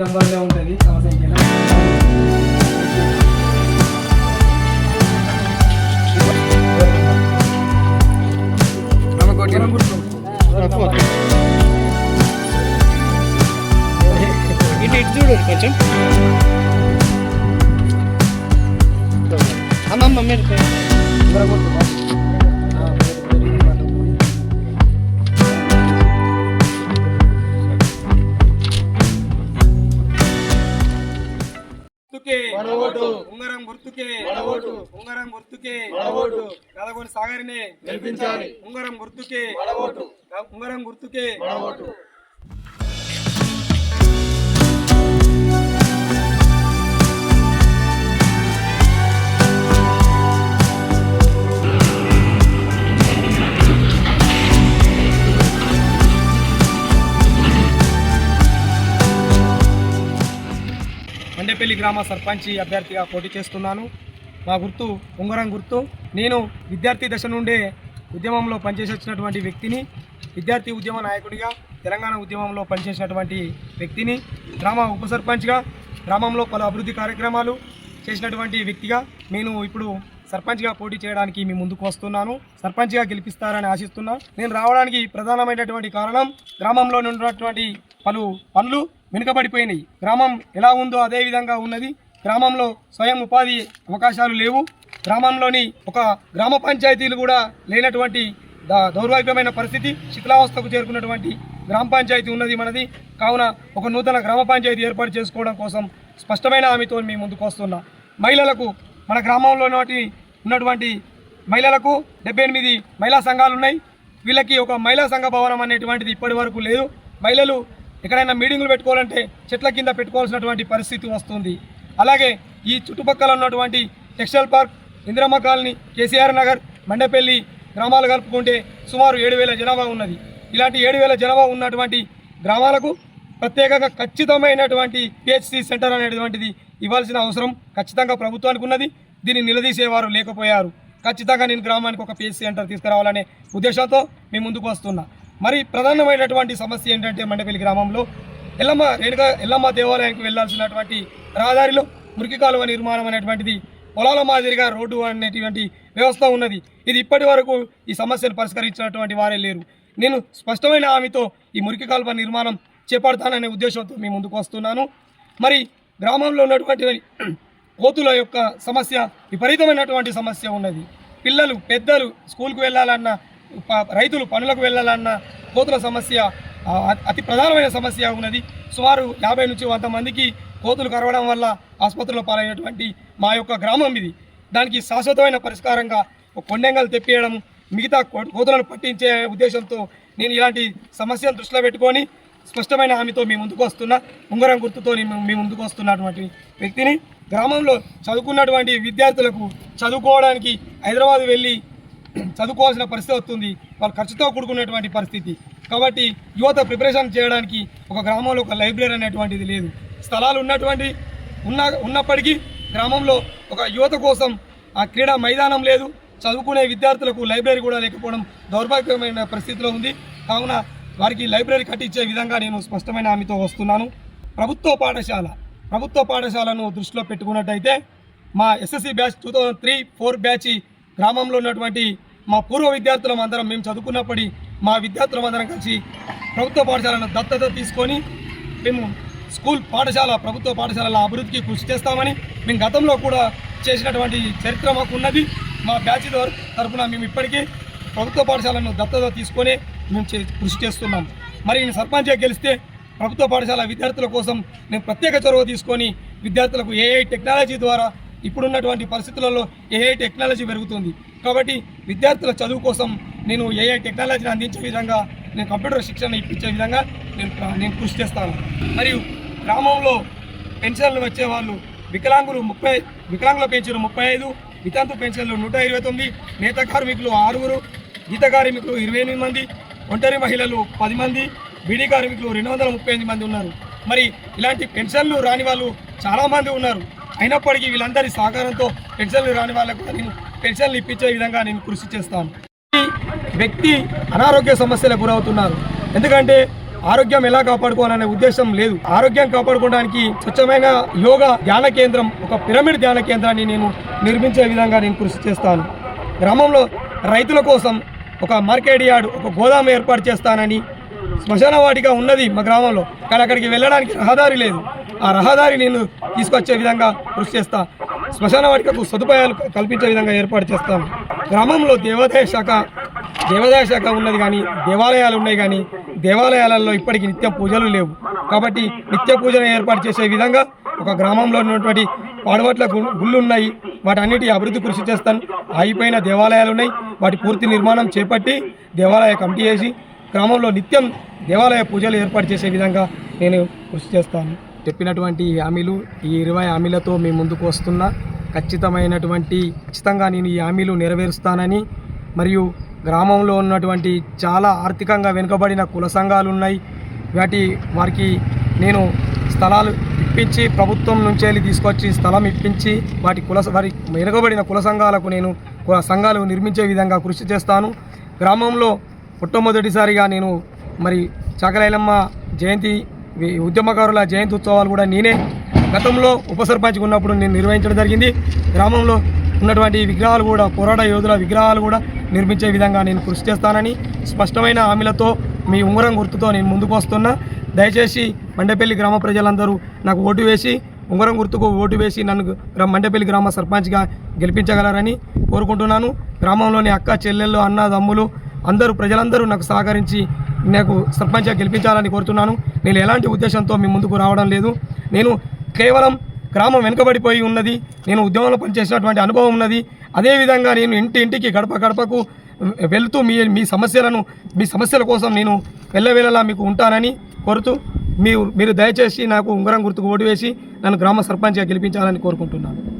నంబర్లో ఉంటుంది. సమస్య ఇటు ఇటు చూడు కొంచెం. అమ్మమ్మ మీరు. గుర్తుకే. ఉంగరం గుర్తుకే. ఉంగరం గుర్తుకే. కలగొని సాగరిని. ఉంగరం గుర్తుకే. ఉంగరం గుర్తుకే. మండేపల్లి గ్రామ సర్పంచి అభ్యర్థిగా పోటీ చేస్తున్నాను. మా గుర్తు ఉంగరం గుర్తు నేను విద్యార్థి దశ నుండే ఉద్యమంలో పనిచేసొచ్చినటువంటి వ్యక్తిని విద్యార్థి ఉద్యమ నాయకుడిగా తెలంగాణ ఉద్యమంలో పనిచేసినటువంటి వ్యక్తిని గ్రామ ఉప సర్పంచ్గా గ్రామంలో పలు అభివృద్ధి కార్యక్రమాలు చేసినటువంటి వ్యక్తిగా నేను ఇప్పుడు సర్పంచ్గా పోటీ చేయడానికి మీ ముందుకు వస్తున్నాను. సర్పంచ్గా గెలిపిస్తారని ఆశిస్తున్నా. నేను రావడానికి ప్రధానమైనటువంటి కారణం గ్రామంలో ఉన్నటువంటి పలు పనులు వెనుకబడిపోయినాయి. గ్రామం ఎలా ఉందో అదే విధంగా ఉన్నది. గ్రామంలో స్వయం ఉపాధి అవకాశాలు లేవు. గ్రామంలోని ఒక గ్రామ పంచాయతీలు కూడా లేనటువంటి దౌర్భాగ్యమైన పరిస్థితి శిథిలావస్థకు చేరుకున్నటువంటి గ్రామ పంచాయతీ ఉన్నది మనది. కావున ఒక నూతన గ్రామ పంచాయతీ ఏర్పాటు చేసుకోవడం కోసం స్పష్టమైన హామీతో మేము ముందుకు వస్తున్నా. మహిళలకు మన గ్రామంలో ఉన్నటువంటి ఉన్నటువంటి మహిళలకు డెబ్బై ఎనిమిది మహిళా సంఘాలు ఉన్నాయి వీళ్ళకి ఒక మహిళా సంఘ భవనం అనేటువంటిది ఇప్పటి వరకు లేదు. మహిళలు ఎక్కడైనా మీటింగులు పెట్టుకోవాలంటే చెట్ల కింద పెట్టుకోవాల్సినటువంటి పరిస్థితి వస్తుంది. అలాగే ఈ చుట్టుపక్కల ఉన్నటువంటి textile park Indiramma colony KCR Nagar Mandapalli గ్రామాలు కలుపుకుంటే సుమారు ఏడు వేల జనాభా ఉన్నది. ఇలాంటి ఏడు వేల జనాభా ఉన్నటువంటి గ్రామాలకు ప్రత్యేకంగా ఖచ్చితమైనటువంటి పిహెచ్సి సెంటర్ అనేటువంటిది ఇవ్వాల్సిన అవసరం ఖచ్చితంగా ప్రభుత్వానికి ఉన్నది. దీన్ని నిలదీసేవారు లేకపోయారు. ఖచ్చితంగా నేను గ్రామానికి ఒక పిహెచ్సి సెంటర్ తీసుకురావాలనే ఉద్దేశంతో మేము ముందుకు వస్తున్నా. మరి ప్రధానమైనటువంటి సమస్య ఏంటంటే మండపల్లి గ్రామంలో ఎల్లమ్మ రేణుక ఎల్లమ్మ దేవాలయానికి వెళ్ళాల్సినటువంటి రహదారిలో మురికి కాలువ నిర్మాణం అనేటువంటిది పొలాల మాదిరిగా రోడ్డు అనేటువంటి వ్యవస్థ ఉన్నది. ఇది ఇప్పటి వరకు ఈ సమస్యను పరిష్కరించినటువంటి వారే లేరు. నేను స్పష్టమైన హామీతో ఈ మురికి కాలువ నిర్మాణం చేపడతాననే ఉద్దేశంతో మీ ముందుకు వస్తున్నాను. మరి గ్రామంలో ఉన్నటువంటి కోతుల యొక్క సమస్య విపరీతమైనటువంటి సమస్య ఉన్నది. పిల్లలు పెద్దలు స్కూల్కు వెళ్ళాలన్నా రైతులు పనులకు వెళ్ళాలన్నా కోతుల సమస్య అతి ప్రధానమైన సమస్య ఉన్నది. సుమారు యాభై నుంచి వంద మందికి కోతులు కరవడం వల్ల ఆసుపత్రిలో పాలైనటువంటి మా యొక్క గ్రామం ఇది. దానికి శాశ్వతమైన పరిష్కారంగా ఒక కొండెంగలు తెప్పియడం మిగతా కో- కోతులను పట్టించే ఉద్దేశంతో నేను ఇలాంటి సమస్యలు దృష్టిలో పెట్టుకొని స్పష్టమైన హామీతో మీ ముందుకు వస్తున్న ఉంగరం గుర్తుతో మీ ముందుకు వస్తున్నటువంటి వ్యక్తిని. గ్రామంలో చదువుకున్నటువంటి విద్యార్థులకు చదువుకోవడానికి హైదరాబాద్ వెళ్ళి చదువుకోవాల్సిన పరిస్థితి వస్తుంది. వాళ్ళు ఖర్చుతో కూడుకున్నటువంటి పరిస్థితి. కాబట్టి యువత ప్రిపరేషన్ చేయడానికి ఒక గ్రామంలో ఒక లైబ్రరీ అనేటువంటిది లేదు. స్థలాలు ఉన్నటువంటి ఉన్న ఉన్నప్పటికీ గ్రామంలో ఒక యువత కోసం ఆ క్రీడా మైదానం లేదు. చదువుకునే విద్యార్థులకు లైబ్రరీ కూడా లేకపోవడం దౌర్భాగ్యమైన పరిస్థితిలో ఉంది. కావున వారికి లైబ్రరీ కట్టించే విధంగా నేను స్పష్టమైన హామీతో వస్తున్నాను. ప్రభుత్వ పాఠశాల ప్రభుత్వ పాఠశాలను దృష్టిలో పెట్టుకున్నట్టయితే మా SSC batch two thousand three four batch గ్రామంలో ఉన్నటువంటి మా పూర్వ విద్యార్థులం అందరం మేము చదువుకున్నప్పటి మా విద్యార్థులం అందరం కలిసి ప్రభుత్వ పాఠశాలను దత్తత తీసుకొని మేము స్కూల్ పాఠశాల ప్రభుత్వ పాఠశాలల అభివృద్ధికి కృషి చేస్తామని మేము గతంలో కూడా చేసినటువంటి చరిత్ర మాకు ఉన్నది. మా బ్యాచ్ తరఫున మేము ఇప్పటికీ ప్రభుత్వ పాఠశాలను దత్తత తీసుకొని మేము చే- కృషి చేస్తున్నాం. మరి నేను సర్పంచ్గా గెలిస్తే ప్రభుత్వ పాఠశాల విద్యార్థుల కోసం నేను ప్రత్యేక చొరవ తీసుకొని విద్యార్థులకు ఏఐ టెక్నాలజీ ద్వారా ఇప్పుడున్నటువంటి పరిస్థితులలో ఏఐ టెక్నాలజీ పెరుగుతుంది? కాబట్టి విద్యార్థుల చదువు కోసం నేను ఏఐ టెక్నాలజీని అందించే విధంగా నేను కంప్యూటర్ శిక్షణ ఇప్పించే విధంగా నేను నేను కృషి చేస్తాను మరియు గ్రామంలో పెన్షన్లు వచ్చే వాళ్ళు వికలాంగులు ముప్పై వికలాంగుల పెన్షన్లు ముప్పై ఐదు వితంతు పెన్షన్లు నూట ఇరవై తొమ్మిది నేత కార్మికులు ఆరుగురు గీత కార్మికులు ఇరవై ఎనిమిది మంది ఒంటరి మహిళలు పది మంది బీడీ కార్మికులు రెండు వందల ముప్పై ఎనిమిది మంది ఉన్నారు. మరి ఇలాంటి పెన్షన్లు రాని వాళ్ళు చాలామంది ఉన్నారు. అయినప్పటికీ వీళ్ళందరి సహకారంతో పెన్షన్లు రాని వాళ్ళకు నేను పెన్షన్లు ఇప్పించే విధంగా నేను కృషి చేస్తాను. వ్యక్తి అనారోగ్య సమస్యలకు గురవుతున్నారు. ఎందుకంటే ఆరోగ్యం ఎలా కాపాడుకోవాలనే ఉద్దేశం లేదు. ఆరోగ్యం కాపాడుకోవడానికి స్వచ్ఛమైన యోగా ధ్యాన కేంద్రం ఒక పిరమిడ్ ధ్యాన కేంద్రాన్ని నేను నిర్మించే విధంగా నేను కృషి చేస్తాను. గ్రామంలో రైతుల కోసం ఒక మార్కెట్ యార్డ్ ఒక గోదాము ఏర్పాటు చేస్తానని శ్మశాన వాటిగా ఉన్నది మా గ్రామంలో. కానీ అక్కడికి వెళ్ళడానికి రహదారి లేదు. ఆ రహదారి నేను తీసుకొచ్చే విధంగా కృషి చేస్తా. శ్మశాన వాటికకు సదుపాయాలు కల్పించే విధంగా ఏర్పాటు చేస్తాను గ్రామంలో దేవాదాయ శాఖ దేవాదాయ శాఖ ఉన్నది కానీ దేవాలయాలు ఉన్నాయి కానీ దేవాలయాలలో ఇప్పటికి నిత్య పూజలు లేవు. కాబట్టి నిత్య పూజను ఏర్పాటు చేసే విధంగా ఒక గ్రామంలో ఉన్నటువంటి పాడవట్ల గు- గుళ్ళు ఉన్నాయి. వాటన్నిటి అభివృద్ధి కృషి చేస్తాను. ఆగిపోయిన దేవాలయాలు ఉన్నాయి. వాటి పూర్తి నిర్మాణం చేపట్టి దేవాలయ కమిటీ చేసి గ్రామంలో నిత్యం దేవాలయ పూజలు ఏర్పాటు చేసే విధంగా నేను కృషి చేస్తాను. చెప్పినటువంటి ఈ హామీలు ఈ ఇరవై హామీలతో మీ ముందుకు వస్తున్నా. ఖచ్చితమైనటువంటి ఖచ్చితంగా నేను ఈ హామీలు నెరవేరుస్తానని మరియు గ్రామంలో ఉన్నటువంటి చాలా ఆర్థికంగా వెనుకబడిన కుల సంఘాలు ఉన్నాయి. వాటి వారికి నేను స్థలాలు ఇప్పించి ప్రభుత్వం నుంచి వెళ్ళి తీసుకొచ్చి స్థలం ఇప్పించి వాటి కుల వారి వెనుకబడిన కుల సంఘాలకు నేను సంఘాలు నిర్మించే విధంగా కృషి చేస్తాను. గ్రామంలో మొట్టమొదటిసారిగా నేను మరి చాకలైలమ్మ జయంతి ఉద్యమకారుల జయంతి ఉత్సవాలు కూడా నేనే గతంలో ఉప సర్పంచ్గా ఉన్నప్పుడు నేను నిర్వహించడం జరిగింది. గ్రామంలో ఉన్నటువంటి విగ్రహాలు కూడా పోరాట యోధుల విగ్రహాలు కూడా నిర్మించే విధంగా నేను కృషి చేస్తానని స్పష్టమైన హామీలతో మీ ఉంగరం గుర్తుతో నేను ముందుకు వస్తున్నా. దయచేసి మండపల్లి గ్రామ ప్రజలందరూ నాకు ఓటు వేసి ఉంగరం గుర్తుకు ఓటు వేసి నన్ను మండపల్లి గ్రామ సర్పంచ్గా గెలిపించగలరని కోరుకుంటున్నాను. గ్రామంలోని అక్క చెల్లెళ్ళు అన్న తమ్ములు అందరూ ప్రజలందరూ నాకు సహకరించి నాకు సర్పంచ్గా గెలిపించాలని కోరుతున్నాను. నేను ఎలాంటి ఉద్దేశంతో మీ ముందుకు రావడం లేదు. నేను కేవలం గ్రామం వెనుకబడిపోయి ఉన్నది. నేను ఉద్యమంలో పనిచేసినటువంటి అనుభవం ఉన్నది. అదేవిధంగా నేను ఇంటి ఇంటికి గడప గడపకు వెళుతూ మీ మీ సమస్యలను మీ సమస్యల కోసం నేను వెళ్ళవేళలా మీకు ఉంటానని కోరుతూ మీరు మీరు దయచేసి నాకు ఉంగరం గుర్తుకు ఓటు వేసి నన్ను గ్రామ సర్పంచ్గా గెలిపించాలని కోరుకుంటున్నాను.